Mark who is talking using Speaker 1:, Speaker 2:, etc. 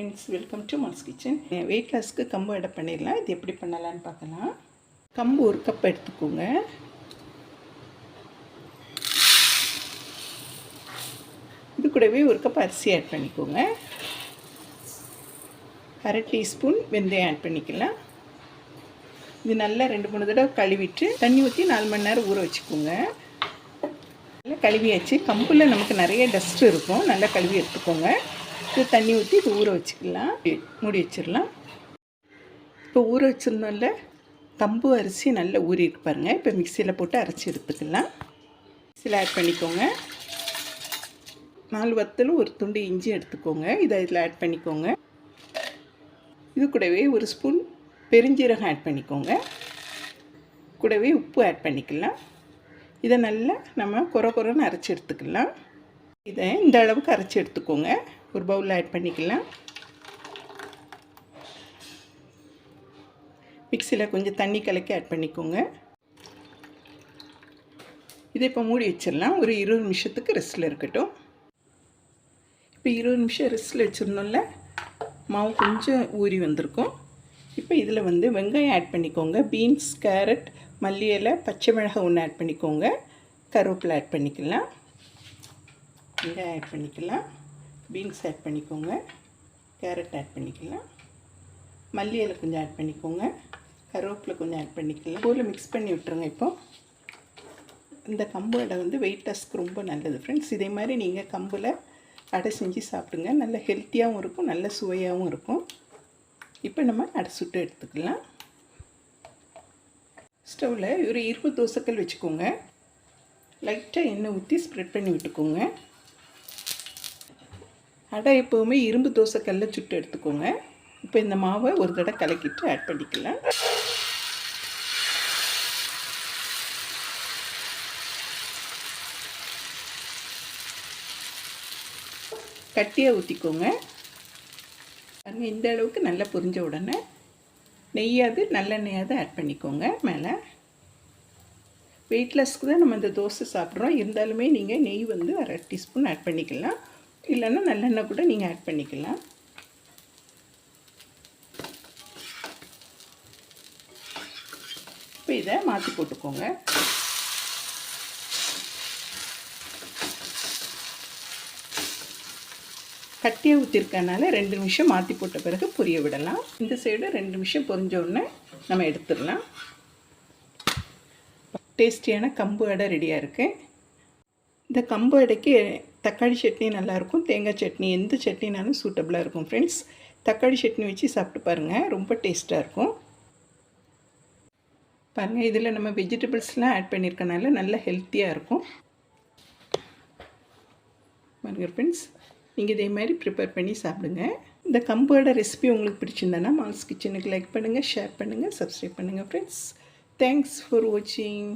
Speaker 1: Friends welcome to mass kitchen weight லாஸ்க்கு கம்பு எடை பண்ணிடலாம். இது எப்படி பண்ணலான்னு பார்க்கலாம். கம்பு ஒரு கப் எடுத்துக்கோங்க. இது கூடவே ஒரு கப் அரிசி ஆட் பண்ணிக்கோங்க. அரை டீஸ்பூன் வெந்தயம் ஆட் பண்ணிக்கலாம். இது நல்லா ரெண்டு மூணு தடவை கழுவிட்டு தண்ணி ஊற்றி நாலு மணி நேரம் ஊற வச்சுக்கோங்க. நல்லா கழுவியாச்சு. கம்பில் நமக்கு நிறைய டஸ்ட் இருக்கும். நல்லா கழுவி எடுத்துக்கோங்க. இப்போ தண்ணி ஊற்றி இப்போ ஊற வச்சுக்கலாம். மூடி வச்சிடலாம். இப்போ ஊற வச்சுருந்தோம்ல கம்பு அரிசி நல்லா ஊறிட்டு பாருங்கள் இப்போ மிக்சியில் போட்டு அரைச்சி எடுத்துக்கலாம். மிக்சியில் ஆட் பண்ணிக்கோங்க. நாலு வத்தலும் ஒரு துண்டு இஞ்சி எடுத்துக்கோங்க. இதை இதில் ஆட் பண்ணிக்கோங்க. இது கூடவே ஒரு ஸ்பூன் பெருஞ்சீரகம் ஆட் பண்ணிக்கோங்க. கூடவே உப்பு ஆட் பண்ணிக்கலாம். இதை நல்லா நம்ம குறை குறைன்னு அரைச்சி எடுத்துக்கலாம். இதை இந்த அளவுக்கு அரைச்சி எடுத்துக்கோங்க. ஒரு பவுலில் ஆட் பண்ணிக்கலாம். மிக்சியில் கொஞ்சம் தண்ணி கலக்கி ஆட் பண்ணிக்கோங்க. இதை இப்போ மூடி வச்சிடலாம். ஒரு இருபது நிமிஷத்துக்கு ரெஸ்ட்டில் இருக்கட்டும். இப்போ இருபது நிமிஷம் ரெஸ்ட்டில் வச்சுருந்தோம்ல மாவு கொஞ்சம் ஊறி வந்திருக்கும். இப்போ இதில் வந்து வெங்காயம் ஆட் பண்ணிக்கோங்க. பீன்ஸ் கேரட் மல்லி இலை பச்சை மிளகாய் ஒன்று ஆட் பண்ணிக்கோங்க. கருவேப்பிலை ஆட் பண்ணிக்கலாம். வெங்காயம் ஆட் பண்ணிக்கலாம். பீன்ஸ் ஆட் பண்ணிக்கோங்க. கேரட் ஆட் பண்ணிக்கலாம். மல்லி இலை கொஞ்சம் ஆட் பண்ணிக்கோங்க. கருவேப்பிலை கொஞ்சம் ஆட் பண்ணிக்கலாம். ஊரில் மிக்ஸ் பண்ணி விட்டுருங்க இப்போ. இந்த கம்பு அடை வந்து வெயிட் லாஸ்க்கு ரொம்ப நல்லது ஃப்ரெண்ட்ஸ் இதே மாதிரி நீங்கள் கம்பில் அடை செஞ்சு சாப்பிடுங்க. நல்ல ஹெல்த்தியாகவும் இருக்கும் நல்ல சுவையாகவும் இருக்கும். இப்போ நம்ம அடை சுட்டு எடுத்துக்கலாம். ஸ்டவ்வில் ஒரு இருபது தோசைக்கல் வச்சுக்கோங்க. லைட்டாக எண்ணெய் ஊற்றி ஸ்ப்ரெட் பண்ணி விட்டுக்கோங்க. அடை எப்போவுமே இரும்பு தோசை கல்லை சுட்டு எடுத்துக்கோங்க. இப்போ இந்த மாவை ஒரு தடவை கலக்கிட்டு ஆட் பண்ணிக்கலாம். கட்டியாக ஊற்றிக்கோங்க பாருங்க இந்த அளவுக்கு நல்லா புரிஞ்ச உடனே நெய்யாவது நல்லெண்ணெயாவது ஆட் பண்ணிக்கோங்க மேலே. வெயிட்லெஸ்க்கு தான் நம்ம இந்த தோசை சாப்பிட்றோம். இருந்தாலுமே நீங்கள் நெய் வந்து அரை டீஸ்பூன் ஆட் பண்ணிக்கலாம். இல்லைன்னா நல்லெண்ணெய் கூட நீங்கள் ஆட் பண்ணிக்கலாம். இப்போ இதை மாற்றி போட்டுக்கோங்க. கட்டியாக ஊற்றிருக்கனால ரெண்டு நிமிஷம் மாற்றி போட்ட பிறகு புரிய விடலாம். இந்த சைடு ரெண்டு நிமிஷம் பொரிஞ்ச உடனே நம்ம எடுத்துடலாம். டேஸ்டியான கம்பு அடை ரெடியாக இருக்குது இந்த கம்பு அடைக்கு தக்காளி சட்னி நல்லாயிருக்கும் தேங்காய் சட்னி எந்த சட்னினாலும் சூட்டபுளாக இருக்கும் ஃப்ரெண்ட்ஸ் தக்காளி சட்னி வச்சு சாப்பிட்டு பாருங்கள் ரொம்ப டேஸ்ட்டாக இருக்கும். பாருங்கள் இதில் நம்ம வெஜிடபிள்ஸ்லாம் ஆட் பண்ணியிருக்கனால நல்ல ஹெல்த்தியாக இருக்கும். பாருங்கள் ஃப்ரெண்ட்ஸ் நீங்கள் இதே மாதிரி ப்ரிப்பேர் பண்ணி சாப்பிடுங்க. இந்த கம்போட ரெசிபி உங்களுக்கு பிடிச்சிருந்தனா மால்ஸ் கிச்சனுக்கு லைக் பண்ணுங்கள் ஷேர் பண்ணுங்கள் சப்ஸ்கிரைப் பண்ணுங்கள் ஃப்ரெண்ட்ஸ் தேங்க்ஸ் ஃபார் வாட்சிங்